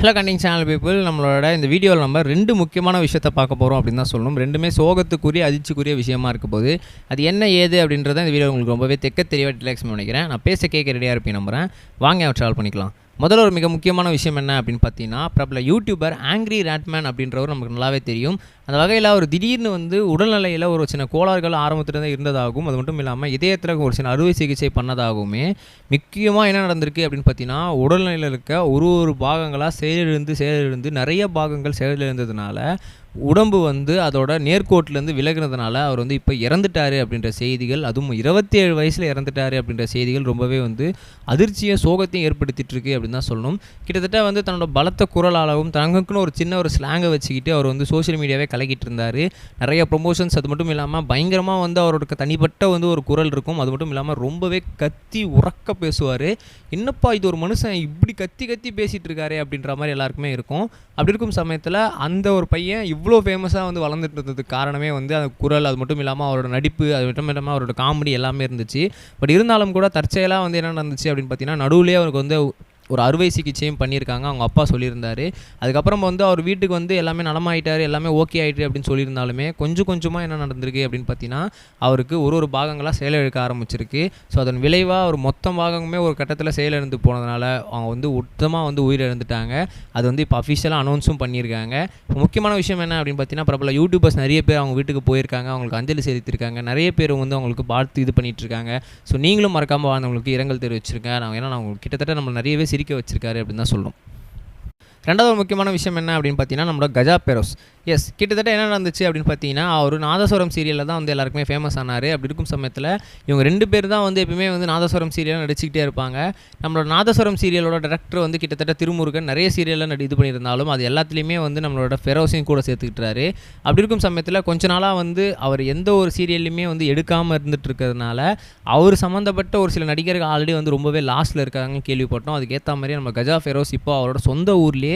Hello கண்டிங் channel people நம்மளோட இந்த வீடியோவில் நம்ம ரெண்டு முக்கியமான விஷயத்தை பார்க்க போகிறோம் அப்படின்னு தான் சொல்லணும். ரெண்டுமே சோகத்துக்குரிய அதிர்ச்சிக்குரிய விஷயமா இருக்க போது அது என்ன ஏது அப்படின்றத இந்த வீடியோ உங்களுக்கு ரொம்பவே தெக்க தெரியவே ரிலாக்ஸ் நினைக்கிறேன் நான் பேச கேட்க ரெடியாக இருப்பேன் நம்புகிறேன் வாங்க ட்ராவல் பண்ணிக்கலாம். முதல்ல ஒரு மிக முக்கியமான விஷயம் என்ன அப்படின்னு பார்த்தீங்கன்னா பிரபல யூடியூபர் ஆங்கிரி ரேட்மேன் அப்படின்றவர் நமக்கு நல்லாவே தெரியும். அந்த வகையில் அவர் திடீர்னு வந்து உடல்நிலையில் ஒரு சின்ன கோளாறுகள் ஆரம்பத்தில் இருந்ததாகவும் அது மட்டும் இல்லாமல் இதயத்தில் ஒரு சின்ன அறுவை சிகிச்சை பண்ணதாகவுமே முக்கியமாக என்ன நடந்திருக்கு அப்படின்னு பார்த்தீங்கன்னா உடல்நிலையில் இருக்க ஒரு ஒரு பாகங்களாக செயலிழந்து செயலிழந்து நிறைய பாகங்கள் செயலிழந்ததுனால உடம்பு வந்து அதோட நேர்கோட்டிலேருந்து விலகினதுனால அவர் வந்து இப்போ இறந்துட்டாரு அப்படின்ற செய்திகள் அதுவும் இருபத்தி ஏழு வயசில் இறந்துட்டாரு அப்படின்ற செய்திகள் ரொம்பவே வந்து அதிர்ச்சியும் சோகத்தையும் ஏற்படுத்திட்டுருக்கு அப்படின்னு தான் சொல்லணும். கிட்டத்தட்ட வந்து தன்னோட பலத்த குரலாகவும் தனக்குன்னு ஒரு சின்ன ஒரு ஸ்லாங்கை வச்சுக்கிட்டு அவர் வந்து சோஷியல் மீடியாவே கலக்கிட்டு இருந்தார். நிறைய ப்ரொமோஷன்ஸ் அது மட்டும் இல்லாமல் பயங்கரமாக வந்து அவரோட தனிப்பட்ட வந்து ஒரு குரல் இருக்கும். அது மட்டும் இல்லாமல் ரொம்பவே கத்தி உறக்க பேசுவார். என்னப்பா இது ஒரு மனுஷன்? இப்படி கத்தி கத்தி பேசிகிட்டு இருக்காரு அப்படின்ற மாதிரி எல்லாருக்குமே இருக்கும். அப்படி இருக்கும் சமயத்தில் அந்த ஒரு பையன் இவ்வளோ ஃபேமஸாக வந்து வளர்ந்துட்டு இருந்ததுக்கு காரணமே வந்து அந்த குரல் அது மட்டும் இல்லாமல் அவரோட நடிப்பு அது மட்டும் இல்லாமல் அவரோட காமெடி எல்லாமே இருந்துச்சு. பட் இருந்தாலும் கூட தற்செயலாக வந்து என்ன நடந்துச்சு அப்படின்னு பார்த்தீங்கன்னா நடுவுலேயே அவருக்கு வந்து ஒரு அறுவை சிகிச்சையும் பண்ணியிருக்காங்க. அவங்க அப்பா சொல்லியிருந்தாரு. அதுக்கப்புறம் வந்து அவர் வீட்டுக்கு வந்து எல்லாமே நலமாயிட்டார் எல்லாமே ஓகே ஆயிட்டு அப்படின்னு சொல்லியிருந்தாலுமே கொஞ்சம் கொஞ்சமாக என்ன நடந்திருக்கு அப்படின்னு பார்த்தீங்கன்னா அவருக்கு ஒரு ஒரு பாகங்களாக செயலிழக்க ஆரம்பிச்சிருக்கு. ஸோ அதன் விளைவாக ஒரு மொத்த பாகமுமே ஒரு கட்டத்தில் செயலிழந்து போனதுனால அவங்க வந்து மொத்தமாக வந்து உயிரிழந்துட்டாங்க. அது வந்து இப்போ அஃபிஷியலாக அனௌன்ஸும் பண்ணியிருக்காங்க. இப்போ முக்கியமான விஷயம் என்ன அப்படின்னு பார்த்தீங்கன்னா பிரபல யூடியூபர்ஸ் நிறைய பேர் அவங்க வீட்டுக்கு போயிருக்காங்க அவங்களுக்கு அஞ்சலி செலுத்தியிருக்காங்க. நிறைய பேர் வந்து அவங்களுக்கு பார்த்து இது பண்ணிட்டு இருக்காங்க. ஸோ நீங்களும் மறக்காமல் வாழ்ந்தவங்களுக்கு இரங்கல் தெரிவிச்சிருக்கேன் நாங்கள் ஏன்னா நான் உங்களுக்கு கிட்டத்தட்ட நம்ம நிறையவே சிரிக்க வச்சுருக்காரு அப்படின்னு தான் சொல்லணும். ரெண்டாவது ஒரு முக்கியமான விஷயம் என்ன அப்படின்னு பார்த்தீங்கன்னா நம்மளோட கஜா பெரோஸ். எஸ் கிட்டத்தட்ட என்ன நடந்துச்சு அப்படின்னு பார்த்தீங்கன்னா அவர் நாதஸ்வரம் சீரியலில் தான் வந்து எல்லாருக்குமே ஃபேமஸ் ஆனார். அப்படி இருக்கும் சமயத்தில் இவங்க ரெண்டு பேர் தான் வந்து எப்பயுமே வந்து நாதஸ்வரம் சீரியலாக நடிச்சுக்கிட்டே இருப்பாங்க. நம்மளோட நாதஸ்வரம் சீரியலோட டேரக்டர் வந்து கிட்டத்தட்ட திருமுருகன் நிறைய சீரியலில் நடி இது பண்ணியிருந்தாலும் அது எல்லாத்துலேயுமே வந்து நம்மளோட ஃபெரோஸையும் கூட சேர்த்துக்கிட்டாரு. அப்படி இருக்கும் சமயத்தில் கொஞ்ச நாளாக வந்து அவர் எந்த ஒரு சீரியல்லையுமே வந்து எடுக்காமல் இருந்துட்டு இருக்கிறதுனால அவர் சம்மந்தப்பட்ட ஒரு சில நடிகர்கள் ஆல்ரெடி வந்து ரொம்பவே லாஸ்ட்டில் இருக்காங்கன்னு கேள்விப்பட்டோம். அதுக்கேற்ற மாதிரி நம்ம கஜா ஃபெரோஸ் இப்போ அவரோட சொந்த ஊர்லேயே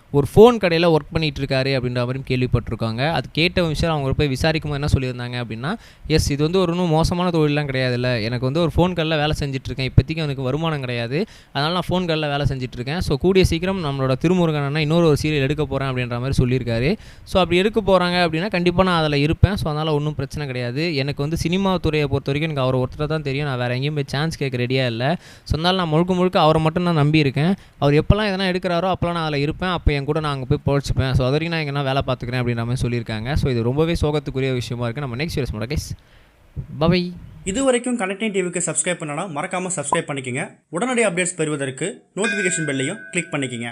ஒரு ஃபோன் கடையில் ஒர்க் பண்ணிட்டு இருக்காரு அப்படின்ற மாதிரியும் கேள்விப்பட்டிருக்காங்க. அது கேட்ட விஷயம் அவங்க போய் விசாரிக்கும் போது என்ன சொல்லியிருந்தாங்க அப்படின்னா எஸ் இது வந்து ஒரு ஒன்றும் மோசமான கிடையாது கிடையாதுல்ல. எனக்கு வந்து ஒரு ஃபோன் கடையில் வேலை செஞ்சுட்ருக்கேன் இப்போதைக்கு எனக்கு வருமானம் கிடையாது. அதனால் நான் ஃபோன் கடையில் வேலை செஞ்சுட்ருக்கேன் ஸோ கூடிய சீக்கிரம் நம்மளோட திருமுருகன் இன்னொரு ஒரு சீரியல் எடுக்க போகிறேன் அப்படின்ற மாதிரி சொல்லியிருக்காரு. ஸோ அப்படி எடுக்க போகிறாங்க அப்படின்னா கண்டிப்பாக நான் அதில் இருப்பேன். ஸோ அதனால் ஒன்றும் பிரச்சனை கிடையாது. எனக்கு வந்து சினிமா துறையை பொறுத்த வரைக்கும் எனக்கு அவர் ஒருத்தர் தான் தெரியும். நான் வேறு எங்கேயும் போய் சான்ஸ் கேட்க ரெடியாக இல்லை. ஸோ அதனால் நான் முழுக்க முழுக்க அவரை மட்டும் நான் நம்பியிருக்கேன். அவர் எப்போல்லாம் எதனா எடுக்கிறாரோ அப்போல்லாம் நான் அதில் இருப்பேன். அப்போ என் கூட நான் அங்கே போய் பொழைச்சிப்பேன். ஸோ அது வரைக்கும் நான் எங்கன்னா வேலை பார்த்துக்கிறேன் அப்படின்ற மாதிரி சொல்லியிருக்காங்க. ஸோ இது ரொம்பவே சோகத்துக்குரிய விஷயமா இருக்குது நம்ம நெக்ஸ்ட் வீடியோஸ் கைஸ் பவை இது வரைக்கும் கனெக்டிங் டிவிக்கு சப்ஸ்கிரைப் பண்ணனா மறக்காமல் சப்ஸ்கிரைப் பண்ணிக்கங்க. உடனடி அப்டேட்ஸ் பெறுவதற்கு நோட்டிஃபிகேஷன் பெல்லையும் கிளிக் பண்ணிக்கங்க.